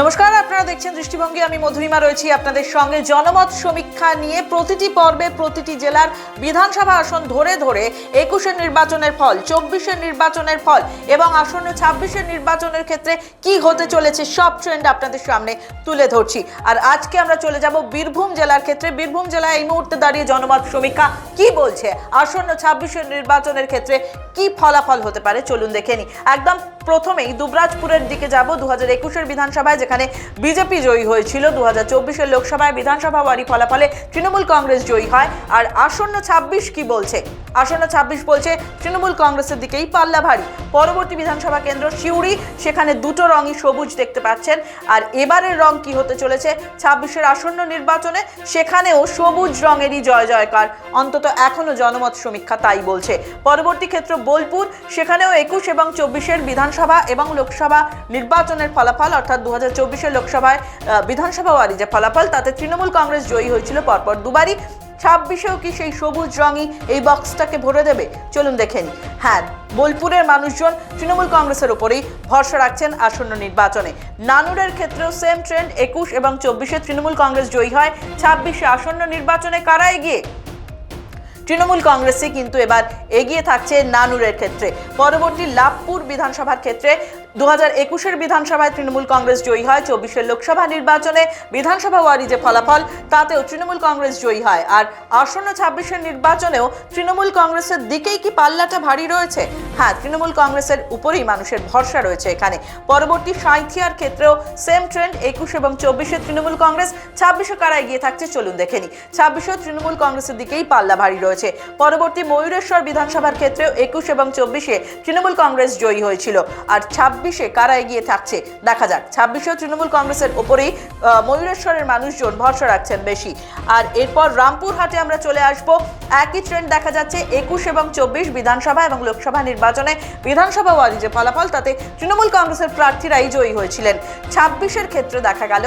নমস্কার, আপনারা দেখছেন দৃষ্টিভঙ্গি। আমি মধুরিমা রয়েছি আপনাদের সঙ্গে। জনমত সমীক্ষা নিয়ে প্রতিটি পর্বে প্রতিটি জেলার বিধানসভা আসন ধরে ধরে একুশের নির্বাচনের ফল, চব্বিশের নির্বাচনের ফল এবং আসন্ন ছাব্বিশের নির্বাচনের ক্ষেত্রে কি হতে চলেছে সব ট্রেন্ড আপনাদের সামনে তুলে ধরছি। আর আজকে আমরা চলে যাব বীরভূম জেলার ক্ষেত্রে। বীরভূম জেলায় এই মুহূর্তে দাঁড়িয়ে জনমত সমীক্ষা কি বলছে? আসন্ন ছাব্বিশের নির্বাচনের ক্ষেত্রে কি ফলাফল হতে পারে? চলুন দেখে একদম প্রথমেই দুবরাজপুরের দিকে যাব দু হাজার একুশের বিধানসভায়, যেখানে বিজেপি জয়ী হয়েছিল। দু হাজার চব্বিশের লোকসভায় বিধানসভা ওয়ারি ফলাফলে তৃণমূল কংগ্রেস জয়ী হয়। আর আসন্ন ছাব্বিশ কি বলছে? আসন্ন ছাব্বিশ বলছে, তৃণমূল কংগ্রেসের দিকেই পাল্লা ভারী। পরবর্তী বিধানসভা কেন্দ্র সিউড়ি, সেখানে দুটো রঙই সবুজ দেখতে পাচ্ছেন। আর এবারের রং কি হতে চলেছে? ছাব্বিশের আসন্ন নির্বাচনে সেখানেও সবুজ রঙেরই জয় জয়কার। অন্তত এখনও জনমত সমীক্ষা তাই বলছে। পরবর্তী ক্ষেত্র বোলপুর, সেখানেও একুশ এবং চব্বিশের বিধানসভা এবং লোকসভা নির্বাচনের ফলাফল, অর্থাৎ দু হাজার লোকসভায় বিধানসভা ওয়ারি যে ফলাফল, তাতে তৃণমূল কংগ্রেস জয়ী হয়েছিল পরপর দুবারই। ছাব্বিশেও কি সেই সবুজ রঙই এই বক্সটাকে ভরে দেবে? চলুন দেখেন হ্যাঁ বোলপুরের মানুষজন তৃণমূল কংগ্রেসের উপরেই ভরসা রাখছেন আসন্ন নির্বাচনে। নানুরের ক্ষেত্রেও সেম ট্রেন্ড একুশ এবং চব্বিশে তৃণমূল কংগ্রেস জয়ী হয়। ছাব্বিশে আসন্ন নির্বাচনে কারা এগিয়ে? তৃণমূল কংগ্রেসই কিন্তু এবার এগিয়ে থাকছে নানুরের ক্ষেত্রে। পরবর্তী লাভপুর বিধানসভার ক্ষেত্রে দু হাজার একুশের বিধানসভায় তৃণমূল কংগ্রেস জয়ী হয়, চব্বিশের লোকসভা নির্বাচনে বিধানসভা ওয়ারি যে ফলাফল, তাতেও তৃণমূল কংগ্রেস জয়ী হয়। আর আসন্ন ছাব্বিশের নির্বাচনেও তৃণমূল কংগ্রেসের দিকেই কি পাল্লাটা ভারী রয়েছে? হ্যাঁ তৃণমূল কংগ্রেসের উপরেই মানুষের ভরসা রয়েছে এখানে। পরবর্তী সাঁথিয়ার ক্ষেত্রেও সেম ট্রেন্ড একুশ এবং চব্বিশে তৃণমূল কংগ্রেস, ছাব্বিশে কারা এগিয়ে থাকছে চলুন দেখে নি ছাব্বিশে তৃণমূল কংগ্রেসের দিকেই পাল্লা ভারী রয়েছে। পরবর্তী ময়ূরেশ্বর বিধানসভার ক্ষেত্রেও একুশ এবং চব্বিশে তৃণমূল কংগ্রেস জয়ী হয়েছিল। আর ছাব্বিশে কারা এগিয়ে থাকছে? দেখা যাক। ছাব্বিশেও তৃণমূল কংগ্রেসের ওপরেই ময়ূরেশ্বরের মানুষজন ভরসা রাখছেন বেশি। আর এরপর রামপুরহাটে আমরা চলে আসব। একই ট্রেন্ড দেখা যাচ্ছে, একুশ এবং চব্বিশ বিধানসভা এবং লোকসভা নির্বাচনে। বিধানসভা ওয়ারি যে ফলাফল, তাতে তৃণমূল কংগ্রেসের প্রার্থীরাই জয়ী হয়েছিলেন। ছাব্বিশের ক্ষেত্রে দেখা গেল,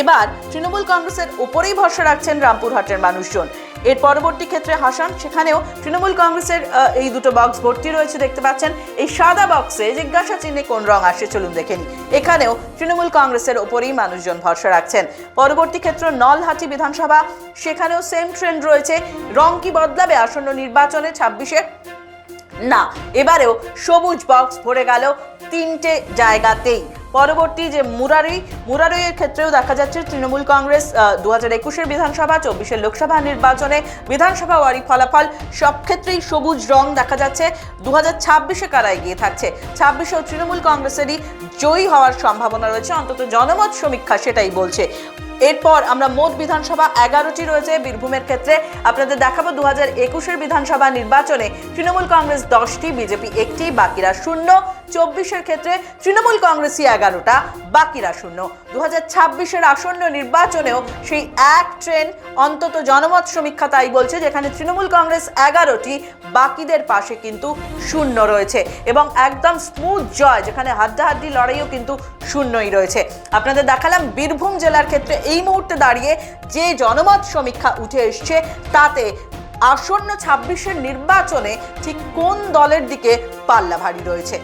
এবার তৃণমূল কংগ্রেসের উপরেই ভরসা রাখছেন রামপুরহাটের মানুষজন। এর পরবর্তী ক্ষেত্রে হাসান, সেখানেও তৃণমূল কংগ্রেসের এই দুটো বক্স ভর্তি রয়েছে, দেখতে পাচ্ছেন। এই সাদা বক্সে জিজ্ঞাসা চিহ্নে কোন রং আসে চলুন দেখে এখানেও তৃণমূল কংগ্রেসের ওপরেই মানুষজন ভরসা রাখছেন। পরবর্তী ক্ষেত্র নলহাটি বিধানসভা, সেখানেও সেম ট্রেন্ড রয়েছে। রং কি বদলাবে আসন্ন নির্বাচনে ছাব্বিশে? না, এবারেও সবুজ বক্স ভরে গেল তিনটে জায়গাতেই। পরবর্তী যে মুরারি মুরারইয়ের ক্ষেত্রেও দেখা যাচ্ছে তৃণমূল কংগ্রেস দু হাজার একুশের বিধানসভা, চব্বিশের লোকসভা নির্বাচনে বিধানসভা ওয়ারি ফলাফল সব ক্ষেত্রেই সবুজ রং দেখা যাচ্ছে। দু হাজার ছাব্বিশে কারা এগিয়ে থাকছে? ছাব্বিশেও তৃণমূল কংগ্রেসেরই জয়ী হওয়ার সম্ভাবনা রয়েছে, অন্তত জনমত সমীক্ষা সেটাই বলছে। এরপর আমরা মোট বিধানসভা এগারোটি রয়েছে বীরভূমের ক্ষেত্রে। আপনাদের দেখাবো দু হাজার একুশের বিধানসভা নির্বাচনে তৃণমূল কংগ্রেস দশটি, বিজেপি একটি, বাকিরা শূন্য। চব্বিশের ক্ষেত্রে তৃণমূল কংগ্রেসই এগারোটা, বাকিরা শূন্য। দু হাজার ছাব্বিশের আসন্ন নির্বাচনেও সেই এক ট্রেন অন্তত জনমত সমীক্ষা তাই বলছে, যেখানে তৃণমূল কংগ্রেস এগারোটি, বাকিদের পাশে কিন্তু শূন্য রয়েছে। এবং একদম স্মুথ জয়, যেখানে হাড্ডাহাড্ডি লড়াইও কিন্তু শূন্যই রয়েছে। আপনাদের দেখালাম বীরভূম জেলার ক্ষেত্রে এই মুহূর্তে দাঁড়িয়ে যে জনমত সমীক্ষা উঠে এসছে, তাতে আসন্ন ছাব্বিশের নির্বাচনে ঠিক কোন দলের দিকে পাল্লা ভারী রয়েছে?